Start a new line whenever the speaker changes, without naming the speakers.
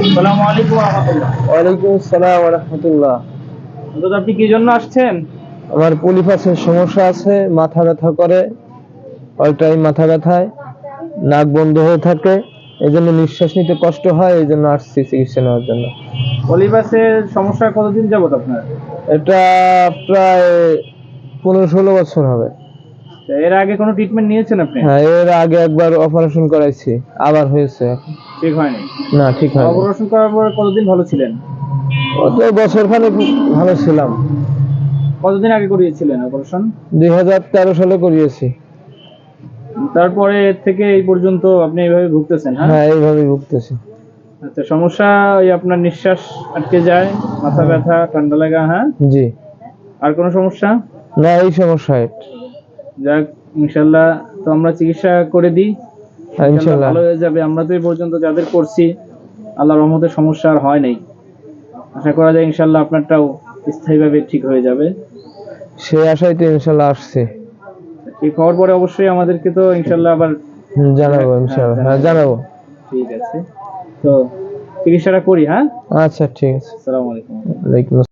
আসসালামু আলাইকুম রহমতুল্লাহ।
ওয়ালাইকুম আসসালাম রহমতুল্লাহ।
অন্তত আপনি কি জন্য আসছেন?
আমার পলিপাসের সমস্যা আছে মাথা ব্যথা করে অল টাইম মাথা ব্যথায় নাক বন্ধ হয়ে থাকে এই জন্য নিঃশ্বাস নিতে কষ্ট হয় এই জন্য আসছি চিকিৎসা নেওয়ার জন্য।
পলিবাসের সমস্যা কতদিন যাবত আপনার?
এটা প্রায় পনেরো ষোলো বছর হবে।
তা এর আগে কোনো ট্রিটমেন্ট নিয়েছেন আপনি?
হ্যাঁ এর আগে একবার অপারেশন করাইছি আবার হয়েছে।
ঠিক হয়নি?
না ঠিক হয়
অপারেশন করার পরে কতদিন ভালো ছিলেন?
অত বছর খানেক ভালো ছিলাম।
কতদিন আগে করিয়েছিলেন অপারেশন
দুই হাজার তেরো সালে করিয়েছি।
তারপরে এর থেকে এই পর্যন্ত আপনি এইভাবে ভুগতেছেন হ্যাঁ?
হ্যাঁ এইভাবেই ভুগতেছি।
আচ্ছা সমস্যা ওই আপনার নিঃশ্বাস আটকে যায় মাথা ব্যথা ঠান্ডা লাগা হ্যাঁ?
জি।
আর কোনো সমস্যা?
না এই সমস্যা।
যাক ইনশাল্লাহ তো আমরা চিকিৎসা করে দিই।
হ্যাঁ,
ইনশাল্লাহ ভালো হয়ে যাবে। আমরা তো এই পর্যন্ত যাদের করছি আল্লাহ রহমতে সমস্যা আর হয় নাই। আশা করা যায় ইনশাল্লাহ আপনারটাও স্থায়ীভাবে ঠিক হয়ে যাবে।
সে আশাই তো ইনশাল্লাহ আসছে।
ঠিক হওয়ার পরে অবশ্যই আমাদেরকে তো ইনশাল্লাহ আবার
জানাব ইনশাল্লাহ। হ্যাঁ জানাব।
ঠিক আছে। তো চিকিৎসাটা করি হ্যাঁ?
আচ্ছা ঠিক আছে।
আসসালামু আলাইকুম।